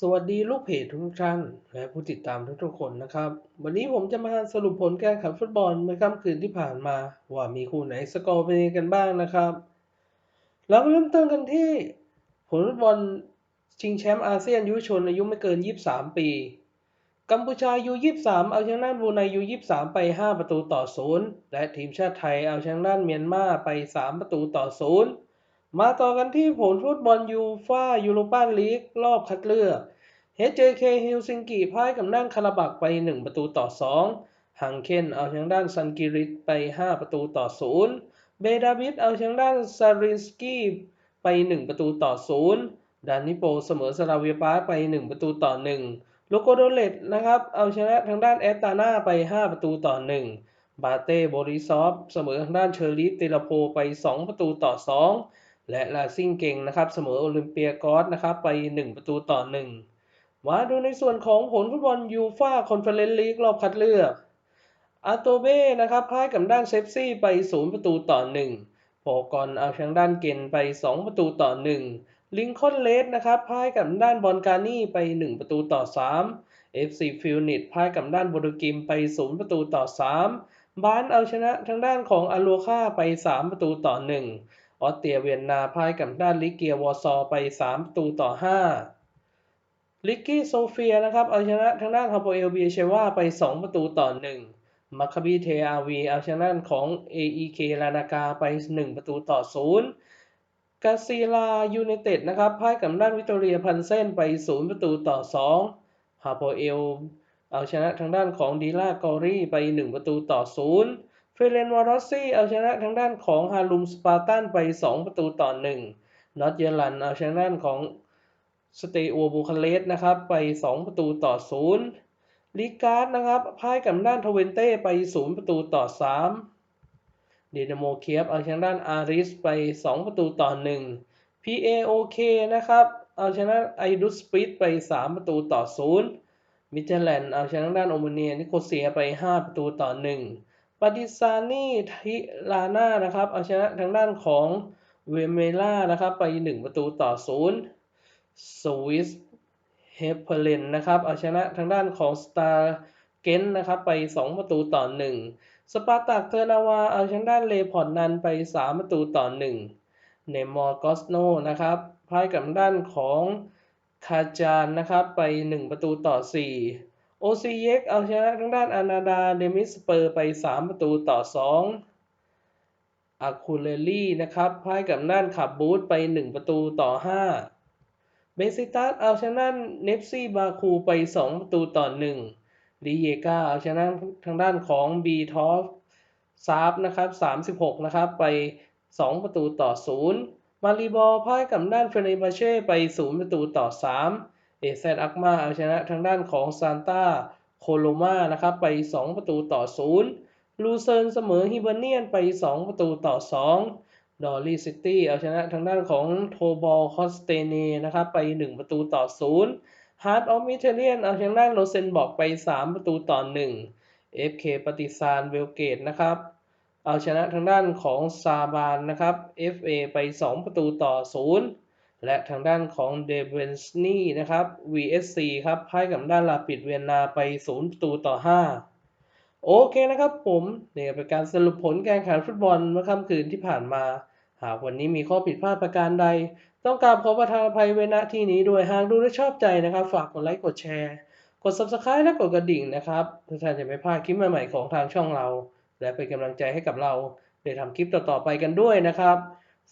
สวัสดีลูกเพจทุกท่าน และผู้ติดตามทุกๆคนนะครับ วันนี้ผมจะมาสรุปผลการแข่งฟุตบอลเมื่อค่ำคืนที่ผ่านมา ว่ามีคู่ไหนสกอร์เป็นยังไงกันบ้างนะครับ เราเริ่มต้นกันที่ ผลฟุตบอลชิงแชมป์อาเซียนยุวชนอายุไม่เกิน 23 ปี กัมพูชายู23 เอาชนะบูไนยู23 ไป 5 ประตูต่อ 0 และทีมชาติไทยเอาชนะเมียนมาไป 3 ประตูต่อ 0 มาต่อกันที่ผลฟุตบอลยูฟ่ายูโรปาลีกรอบคัดเลือก HJK ฮิลซิงกิพ่ายกับด้านคาราบักไป 1 ประตูต่อ 2ฮังเคนเอาชนะด้านซันกิริตไป 5 ประตูต่อ 0 เบดาวิดเอาชนะด้านซารินสกี้ไป 1 ประตูต่อ 0 ดานิโปเสมอสลาเวียปาไป 1 ประตูต่อ 1 โลโกโดเลตนะครับเอาชนะทางด้านแอตตานาไป 5 ประตูต่อ 1 บาเต้โบริซอฟเสมอทางด้านเชอริสเตลโพไป 2 ประตูต่อ 2 และลาซิงเก่งนะครับเสมอโอลิมเปียกอสนะครับไป 1 ประตูต่อ 1 มาดูในส่วนของผลฟุตบอลยูฟ่าคอนเฟอเรนซ์ลีกรอบคัดเลือกอาโตเบ้นะครับพ่ายกับด้านเซฟซี่ไป 0 ประตูต่อ 1โปกอนเอาชนะด้านเกนไป 2 ประตูต่อ 1 ลิงคอนเลสนะครับพ่ายกับด้านบอลการนี่ไป 1 ประตูต่อ 3 FC ฟิลนิตพ่ายกับด้านโบดูกิมไป 0 ประตูต่อ 3 บานเอาชนะทางด้านของอาลัวค่าไป 3 ประตูต่อ 1 ออสเตรียเวียนนาพ่ายกับด้านลิเกียวอซอไป3ประตูต่อ 5 ลิกกี้โซเฟียนะครับเอาชนะทางด้านฮาโปเอลเบียเชวาไป 2 ประตูต่อ 1 มัคคาบีเทอาวีเอาชนะของ AEK ลานากาไป 1 ประตูต่อ 0 กาซีลายูไนเต็ดนะครับพ่ายกับด้านวิตอเรียพันเซนไป 0 ประตูต่อ 2ฮาโปเอลเอาชนะทางด้านของดีลากอรี่ไป 1 ประตูต่อ 0 เฟเรนวารอสซี่เอาชนะทางด้านของฮารุมสปาร์ตันไป 2 ประตูต่อ1นอตเยลันเอาชนะด้านของสเตโอบูคาเลสนะครับไป 2 ประตูต่อ0ลิการ์ดนะครับพ่ายกับด้านทเวนเต้ไป 0 ประตูต่อ3เดนโมเคียบเอาชนะด้านอาริสไป 2 ประตูต่อ1 PAOK นะครับเอาชนะไอดุสปิดไป 3 ประตูต่อ0มิเทแลนด์เอาชนะด้านโอมเนียนิโคเซียไป 5 ประตูต่อ1 ปาติซานีทิลาน่านะครับ เอาชนะทางด้านของเวเมล่านะครับ ไป 1 ประตูต่อ0สวิสเฮเปเลนนะครับ เอาชนะทางด้านของสตาร์เกนนะครับ ไป 2 ประตูต่อ 1 สปาร์ตักเทอร์นาวา เอาชนะด้านเลพอร์ตนันไป 3 ประตูต่อ 1 เนมอร์กอสโนนะครับพ่ายกับด้านของคาจานนะครับ ไป 1 ประตูต่อ 4 โอซีเยกเอาชนะทางด้านอานาดาเดมิสเปอร์ไป 3 ประตูต่อ 2อาคูเลลี่นะครับพ่ายกับด้านขับบูธไป 1 ประตูต่อ 5 เบซิตัสเอาชนะเนฟซี่บาคูไป 2 ประตูต่อ1ลีเยกาเอาชนะทางด้านของบีทอฟซาฟนะครับ 36 นะครับ ไป 2 ประตูต่อ 0 มารีบอลพ่ายกับด้านเฟเนบาเช่ไป 0 ประตูต่อ 3 เอเซอักมาเอาชนะทางด้านของซานตาโคโลมานะครับไป 2 ประตูต่อ 0 ลูเซิร์นเสมอฮิเบเนียนไป 2 ประตูต่อ 2 ดอลลี่ซิตี้เอาชนะทางด้านของโทบอลคอสเตเนนะครับไป 1 ประตูต่อ 0 ฮาร์ดออฟมิเทเลียนเอาชนะโรเซนบอกไป 3 ประตูต่อ 1 FK ปฏิซานเวลเกตนะครับเอาชนะทางด้านของซาบานนะครับ FA ไป 2 ประตูต่อ 0 และทางด้านของเดเวนสนีนะครับ VSC ครับพ่ายกับด้านลาปิดเวียนนาไป0ประตูต่อ 5 โอเคนะครับผมเนี่ยเป็นการสรุปผลการแข่งฟุตบอลเมื่อค่ำคืนที่ผ่านมา หากวันนี้มีข้อผิดพลาดประการใด ต้องการขอประทานอภัยเวณที่นี้ด้วยหากดูและชอบใจนะครับ ฝากกดไลค์กดแชร์ กด subscribe และกดกระดิ่งนะครับเพื่อท่านจะไม่พลาดคลิปใหม่ๆของทางช่องเรา และเป็นกำลังใจให้กับเราได้ทำคลิปต่อๆไปกันด้วยนะครับ